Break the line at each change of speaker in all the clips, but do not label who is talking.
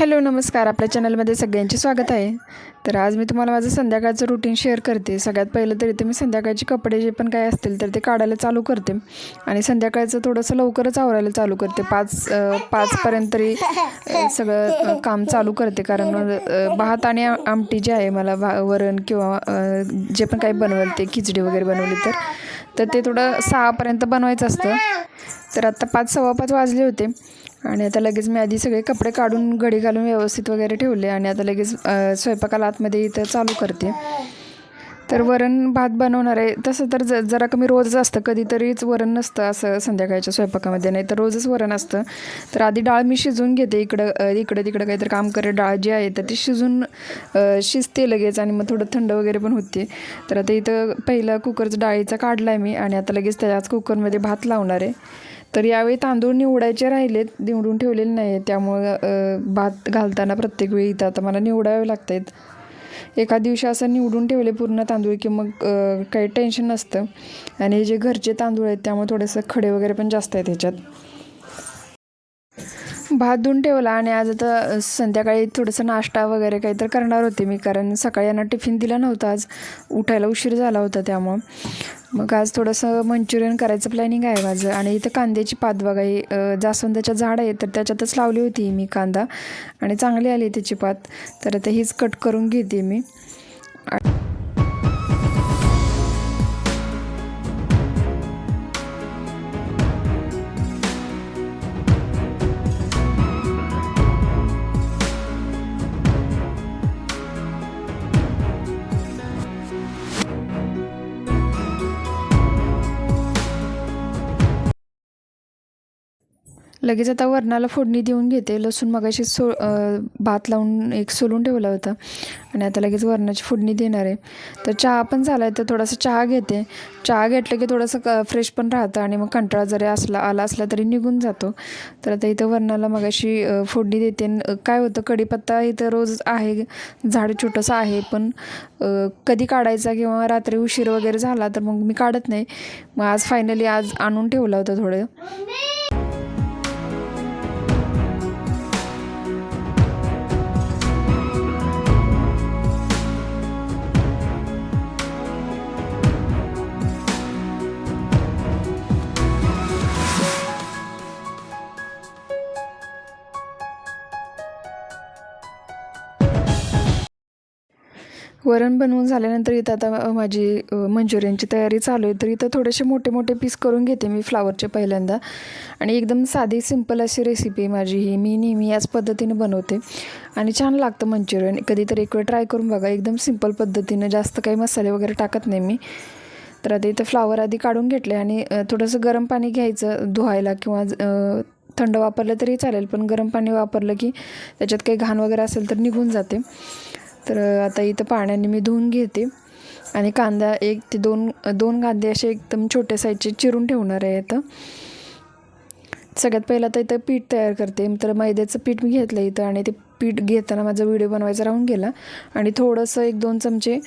Hello नमस्कार. आपल्या चॅनलमध्ये सगळ्यांचे स्वागत आहे. तर आज मी तुम्हाला माझं संध्याकाळचं रुटीन शेअर करते. सगळ्यात पहिलं तरी तर मी संध्याकाळचे कपडे जे पण काय असतील तर ते काढायला चालू करते. आणि संध्याकाळचं थोडंसं लवकरच आवरायला चालू करते. पाच पाचपर्यंत तरी सगळं काम चालू करते. कारण भात आणि आमटी जे आहे मला भा वरण किंवा जे पण काही बनवलं ते खिचडी वगैरे बनवली तर तर ते थोडं सहापर्यंत बनवायचं असतं. तर आत्ता पाच सव्वा पाच वाजले होते. आणि आता लगेच मी आधी सगळे कपडे काढून घडी घालून व्यवस्थित वगैरे ठेवले. आणि आता लगेच स्वयंपाकाला आतमध्ये इथं चालू करते. तर वरण भात बनवणार आहे. तसं तर ज जरा कमी रोजच असतं. कधीतरीच वरण नसतं असं संध्याकाळच्या स्वयंपाकामध्ये. नाही तर रोजच वरण असतं. तर आधी डाळ मी शिजवून घेते. इकडं इकडं तिकडं काहीतरी काम करे डाळ जी आहे तर ती शिजून शिजते लगेच आणि मग थोडं थंड वगैरे पण होते. तर आता इथं पहिला कुकरचं डाळीचा काढला आहे मी आणि आता लगेच त्याच कुकरमध्ये भात लावणार आहे. तर यावेळी तांदूळ निवडायचे राहिलेत. निवडून ठेवलेले नाही आहेत त्यामुळं भात घालताना प्रत्येक वेळी इथं आता मला निवडावे लागत आहेत एका दिवशी असं निवडून ठेवले पूर्ण तांदूळ की मग काही टेन्शन नसतं. आणि हे जे घरचे तांदूळ आहेत त्यामुळे थोडंसं खडे वगैरे पण जास्त आहेत ह्याच्यात. भात धुवून ठेवला आणि आज आता संध्याकाळी थोडंसं नाश्ता वगैरे काही तर करणार होते मी. कारण सकाळी यांना टिफिन दिला नव्हता आज उठायला उशीर झाला होता त्यामुळं. मग आज थोडंसं मंचुरियन करायचं प्लॅनिंग आहे माझं. आणि इथं कांद्याची पात बघाई जास्वंदाच्या झाड आहे तर त्याच्यातच लावली होती मी कांदा. आणि चांगली आली त्याची पात. तर आता हीच कट करून घेते मी. लगेच आता वरणाला फोडणी देऊन घेते. लसूण मगाशी सो भात लावून एक सोलून ठेवला होता. आणि आता लगेच वरणाची फोडणी देणार आहे. तर चहा पण झाला आहे तर थोडासा चहा घेते. चहा घेतलं की थोडंसं क फ्रेश पण राहतं आणि मग कंटाळा जरी असला आला असला तरी निघून जातो. तर आता इथं वरणाला मगाशी फोडणी देते. काय होतं कढीपत्ता इथं रोज आहे झाड छोटंसं आहे पण कधी काढायचा किंवा रात्री उशीर वगैरे झाला तर मग मी काढत नाही. मग आज फायनली आज आणून ठेवलं होतं थोडं. वरण बनवून झाल्यानंतर इथं आता माझी मंचुरियनची तयारी चालू आहे. तर इथं थोडेसे मोठे मोठे पीस करून घेते मी फ्लावरचे पहिल्यांदा. आणि एकदम साधी सिंपल अशी रेसिपी माझी ही मी नेहमी याच पद्धतीने बनवते. आणि छान लागतं मंचुरियन. कधीतरी एक वेळ ट्राय करून बघा. एकदम सिंपल पद्धतीनं जास्त काही मसाले वगैरे टाकत नाही मी. तर आता इथं फ्लावर आधी काढून घेतले आणि थोडंसं गरम पाणी घ्यायचं धुवायला किंवा थंड वापरलं तरी चालेल. पण गरम पाणी वापरलं की त्याच्यात काही घाण वगैरे असेल तर निघून जाते. तर आता इथं पाण्याने मी धुवून घेते. आणि कांदा एक ते दोन दोन कांदे असे एकदम छोट्या साईजचे चिरून ठेवणार आहे इथं. सगळ्यात पहिलं तर इथं पीठ तयार करते. तर मैद्याचं पीठ मी घेतलं इथं आणि ते पीठ घेताना माझा व्हिडिओ बनवायचा राहून गेला. आणि थोडंसं एक दोन चमचे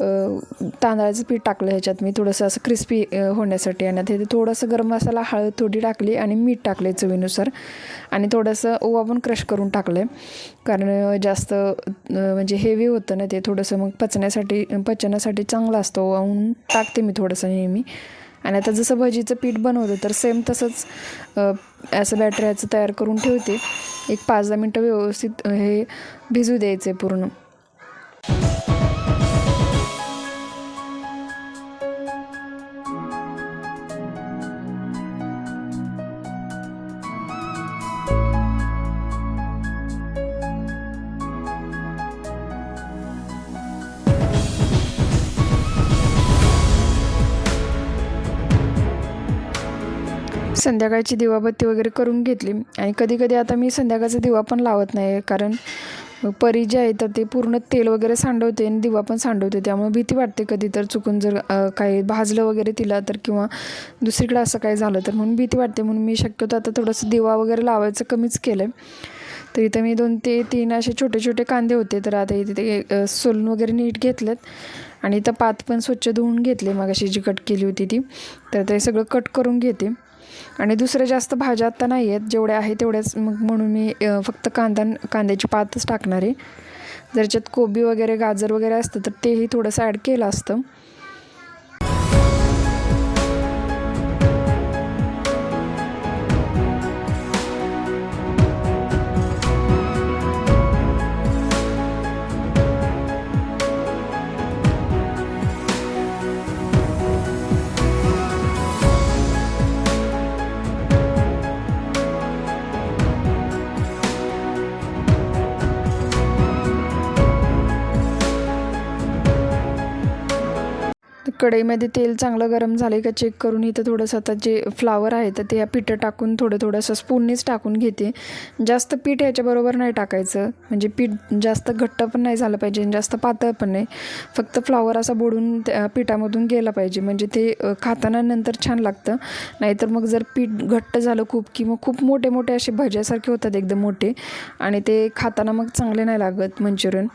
तांदळाचं पीठ टाकलं ह्याच्यात मी थोडंसं असं क्रिस्पी होण्यासाठी. आणि ते थोडंसं गरम मसाला हळद थोडी टाकली आणि मीठ टाकले चवीनुसार. आणि थोडंसं ओवा पण क्रश करून टाकलं आहे कारण जास्त म्हणजे हेवी होतं ना ते थोडंसं मग पचण्यासाठी पचनासाठी चांगलं असतं. ओवा म्हणून टाकते मी थोडंसं नेहमी. आणि आता जसं भजीचं पीठ बनवतं तर सेम तसंच असं बॅटर याचं तयार करून ठेवते. एक पाच दहा मिनटं व्यवस्थित हे भिजू द्यायचे पूर्ण. संध्याकाळची दिवाबत्ती वगैरे करून घेतली. आणि कधी कधी आता मी संध्याकाळचा दिवा पण लावत नाही कारण परी जे आहे तर ते पूर्ण तेल वगैरे सांडवते आणि दिवा पण सांडवते. त्यामुळे भीती वाटते कधी तर चुकून जर काही भाजलं वगैरे तिला तर किंवा दुसरीकडे असं काही झालं तर. म्हणून भीती वाटते. म्हणून मी शक्यतो आता थोडंसं दिवा वगैरे लावायचं कमीच केलं आहे तर इथं मी दोन ते तीन असे छोटे छोटे कांदे होते. तर आता इथे ते सोलून वगैरे नीट घेतलेत. आणि इथं पात पण स्वच्छ धुवून घेतले. मग अशी जी कट केली होती ती. तर ते सगळं कट करून घेते. आणि दुसऱ्या जास्त भाज्या आत्ता नाही आहेत. जेवढ्या आहे तेवढ्याच मग म्हणून मी फक्त कांदा कांद्याची पातच टाकणार आहे. जर कोबी वगैरे गाजर वगैरे असतं तर तेही थोडंसं ॲड केलं असतं. कढईमध्ये तेल चांगलं गरम झालं का चेक करून इथं थोडंसं आता जे फ्लावर आहे तर ते या पिठं टाकून थोडं थोडंसं स्पूननीच टाकून घेते. जास्त पीठ ह्याच्याबरोबर नाही टाकायचं. म्हणजे पीठ जास्त घट्ट पण नाही झालं पाहिजे आणि जास्त पातळ पण नाही. फक्त फ्लावर असा बोडून त्या पिठामधून गेला पाहिजे. म्हणजे ते खाताना नंतर छान लागतं. नाहीतर मग जर पीठ घट्ट झालं खूप की मग खूप मोठे मोठे असे भज्यासारखे होतात एकदम मोठे आणि ते खाताना मग चांगले नाही लागत मंचुरियन.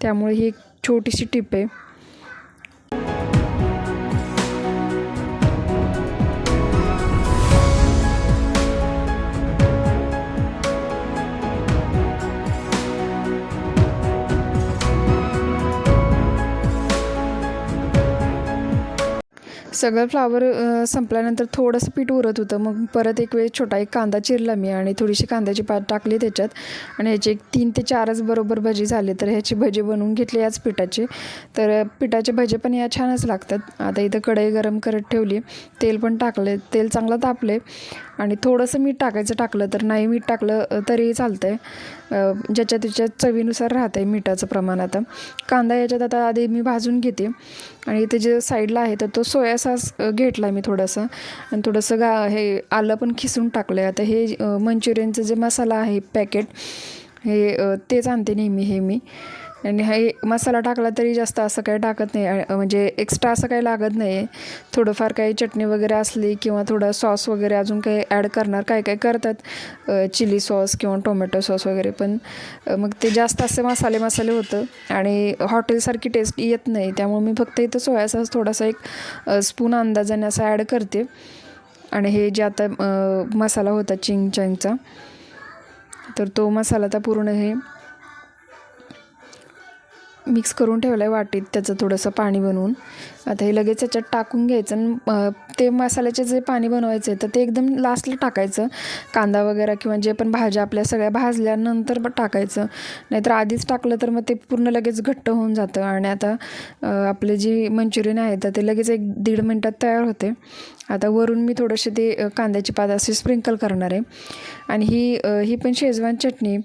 त्यामुळे ही एक छोटीशी टिप आहे. सगळं फ्लावर संपल्यानंतर थोडंसं पीठ उरत होतं. मग परत एक वेळ छोटा एक कांदा चिरला मी आणि थोडीशी कांद्याची पात टाकली त्याच्यात. आणि ह्याचे एक तीन ते चारच बरोबर भजी झाले. तर ह्याची भजे बनवून घेतले याच पिठाचे. तर पिठाचे भजे पण या छानच लागतात. आता इथं कढई गरम करत ठेवली. तेल पण टाकले. तेल चांगलं तापले. आणि थोडंसं मीठ टाकायचं टाकलं तर नाही मीठ टाकलं तरीही चालतं आहे ज्याच्या त्याच्या चवीनुसार राहतं आहे मिठाचं प्रमाण आता. कांदा याच्यात आता आधी मी भाजून घेते. आणि ते जे साईडला आहे तर तो सोया सॉस घेतला मी थोडंसं. आणि थोडंसं गा हे आलं पण खिसून टाकलं आहे आता हे मंचुरियनचं जे मसाला आहे पॅकेट हे तेच आणते नेहमी हे मी. आणि हे मसाला टाकला तरी जास्त असं काही टाकत नाही. म्हणजे एक्स्ट्रा असं काही लागत नाही. आहे थोडंफार काही चटणी वगैरे असली किंवा थोडं सॉस वगैरे अजून काही ॲड करणार काय काय करतात. चिली सॉस किंवा टोमॅटो सॉस वगैरे पण. मग ते जास्त असे मसाले मसाले होतं. आणि हॉटेलसारखी टेस्ट येत नाही. त्यामुळे मी फक्त इथं सोया सॉस थोडासा एक स्पून अंदाजाने असं ॲड करते. आणि हे जे आता मसाला होता चिंग चँगचा तर तो मसाला आता पूर्ण हे मिक्स करून ठेवलं आहे वाटीत त्याचं थोडंसं पाणी बनवून. आता हे लगेच त्याच्यात टाकून घ्यायचं आणि ते मसाल्याचे जे पाणी बनवायचं आहे तर ते एकदम लास्टला टाकायचं. कांदा वगैरे किंवा जे पण भाज्या आपल्या सगळ्या भाजल्यानंतर टाकायचं. नाहीतर आधीच टाकलं तर मग ते पूर्ण लगेच घट्ट होऊन जातं. आणि आता आपले जी मंचुरियन आहे तर ते लगेच एक दीड मिनटात तयार होते. आता वरून मी थोडेसे ते कांद्याची पात असे स्प्रिंकल करणार आहे. आणि ही ही पण शेजवान चटणी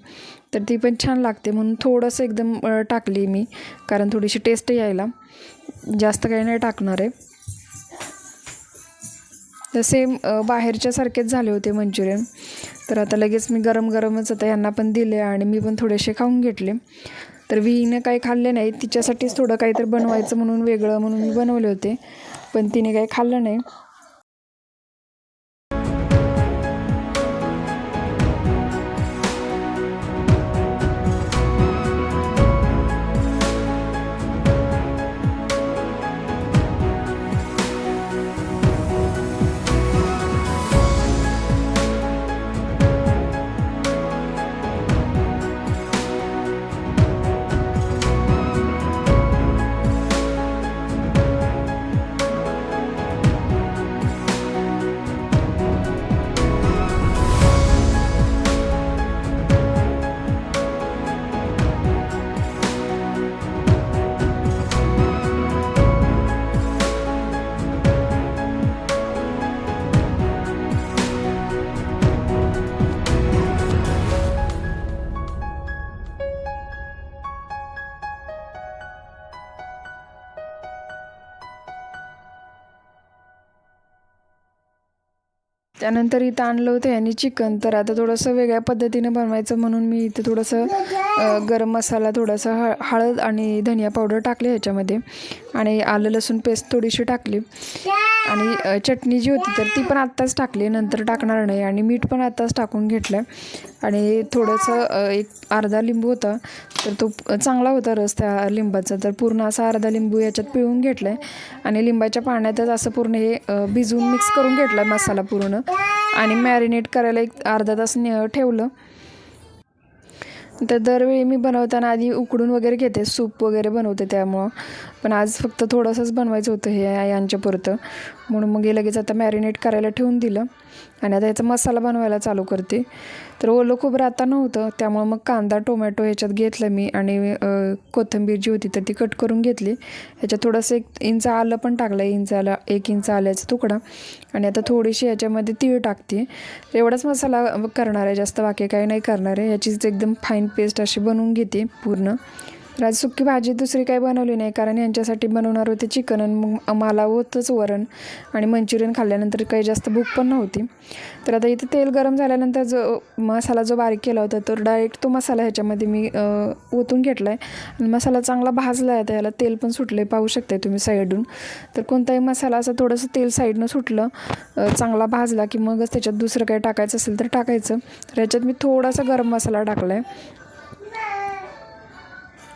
तर ती पण छान लागते म्हणून थोडंसं एकदम टाकली मी. कारण थोडीशी टेस्ट यायला. जास्त काही नाही टाकणार आहे. तर सेम बाहेरच्यासारखेच झाले होते मंचुरियन. तर आता लगेच मी गरम गरमच आता यांना पण दिले आणि मी पण थोडेसे खाऊन घेतले. तर विहीनं काही खाल्ले नाही. तिच्यासाठीच थोडं काहीतरी बनवायचं म्हणून वेगळं म्हणून मी बनवले होते. पण तिने काही खाल्लं नाही. त्यानंतर इथं आणलं होतं यांनी चिकन. तर आता थोडंसं वेगळ्या पद्धतीनं बनवायचं म्हणून मी इथं थोडंसं गरम मसाला थोडासा हळ हळद आणि धनिया पावडर टाकली ह्याच्यामध्ये. आणि आलं लसूण पेस्ट थोडीशी टाकली. आणि चटणी जी होती तर ती पण आत्ताच टाकली. नंतर टाकणार नाही. आणि मीठ पण आत्ताच टाकून घेतलं आणि थोडंसं एक अर्धा लिंबू होता तर तो चांगला होता रस त्या लिंबाचा. तर पूर्ण असा अर्धा लिंबू याच्यात पिळून घेतला आहे आणि लिंबाच्या पाण्यातच असं पूर्ण हे भिजून भिजवून मिक्स करून घेतला आहे मसाला पूर्ण. आणि मॅरिनेट करायला एक अर्धा तास ने ठेवलं. तर दरवेळी मी बनवताना आधी उकडून वगैरे घेते सूप वगैरे बनवते त्यामुळं. पण आज फक्त थोडंसंच बनवायचं होतं हे यांच्यापुरतं म्हणून मग हे लगेच आता मॅरिनेट करायला ठेवून दिलं. आणि आता याचा मसाला बनवायला चालू करते. तर ओलं खोबरं आता नव्हतं. त्यामुळं मग कांदा टोमॅटो ह्याच्यात घेतलं मी आणि कोथिंबीर जी होती तर ती कट करून घेतली. ह्याच्यात थोडंसं एक इंच आलं पण टाकलं. इंच आलं एक इंच आल्याचा तुकडा. आणि आता थोडीशी याच्यामध्ये तीळ टाकते. एवढाच मसाला करणार आहे. जास्त बाकी काही नाही करणार आहे. याचीच एकदम फाईन पेस्ट अशी बनवून घेते पूर्ण. तर आज सुकी भाजी दुसरी काही बनवली नाही कारण यांच्यासाठी बनवणार होते चिकन आणि मग मला होतंच वरण आणि मंचुरियन खाल्ल्यानंतर काही जास्त भूक पण नव्हती. तर आता इथे तेल गरम झाल्यानंतर जो मसाला जो बारीक केला होता तो डायरेक्ट तो मसाला ह्याच्यामध्ये मी ओतून घेतला आहे आणि मसाला चांगला भाजला आहे आता याला तेल पण सुटले पाहू शकताय तुम्ही साईडून तर कोणताही मसाला असं थोडंसं तेल साईडनं सुटलं चांगला भाजला की मगच त्याच्यात दुसरं काही टाकायचं असेल तर टाकायचं. तर ह्याच्यात मी थोडासा गरम मसाला टाकला आहे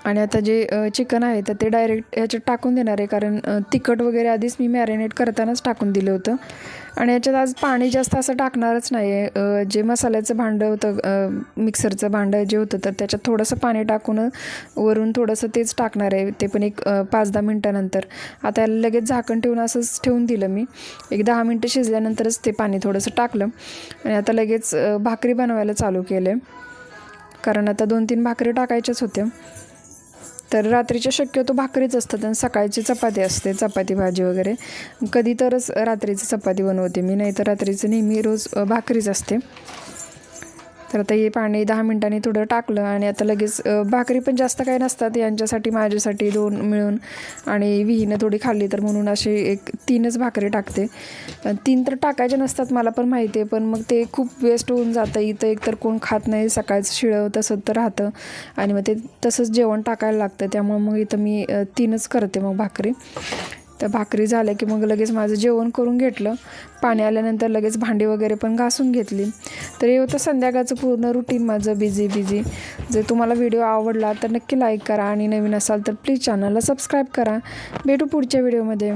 आणि आता जे चिकन आहे तर ते डायरेक्ट ह्याच्यात टाकून देणार आहे. कारण तिखट वगैरे आधीच मी मॅरिनेट करतानाच टाकून दिलं होतं. आणि याच्यात आज पाणी जास्त असं टाकणारच नाही आहे जे मसाल्याचं भांडं होतं मिक्सरचं भांडं जे होतं तर त्याच्यात थोडंसं पाणी टाकून वरून थोडंसं तेच टाकणार आहे. ते पण एक पाच दहा मिनटानंतर. आता याला लगेच झाकण ठेवून असंच ठेवून दिलं मी. एक दहा मिनटं शिजल्यानंतरच ते पाणी थोडंसं टाकलं. आणि आता लगेच भाकरी बनवायला चालू केलं कारण आता दोन तीन भाकरी टाकायच्याच होत्या. तर रात्रीच्या शक्यतो भाकरीच असतात आणि सकाळची चपाती असते चपाती भाजी वगैरे. कधी तरच रात्रीची चपाती बनवते मी नाही तर रात्रीचं नेहमी रोज भाकरीच असते. तर आता हे पाणी दहा मिनटांनी थोडं टाकलं आणि आता लगेच भाकरी पण जास्त काही नसतात. यांच्यासाठी माझ्यासाठी दोन मिळून आणि विहीनं थोडी खाल्ली तर म्हणून अशी एक तीनच भाकरी टाकते. तीन तर टाकायचे नसतात मला पण माहिती आहे. पण मग ते खूप वेस्ट होऊन जातं. इथं एकतर कोण खात नाही सकाळचं शिळं तसं तर राहतं. आणि मग ते तसंच जेवण टाकायला लागतं. त्यामुळे मग इथं मी तीनच करते मग भाकरी. तर भाकरी झाल्या की मग लगेच माझं जेवण करून घेतलं. पाणी आल्यानंतर लगेच भांडी वगैरे पण घासून घेतली. तर हे होतं संध्याकाळचं पूर्ण रुटीन माझं बिझी बिझी जर तुम्हाला व्हिडिओ आवडला तर नक्की लाईक करा आणि नवीन असाल तर प्लीज चॅनलला सबस्क्राईब करा. भेटू पुढच्या व्हिडिओमध्ये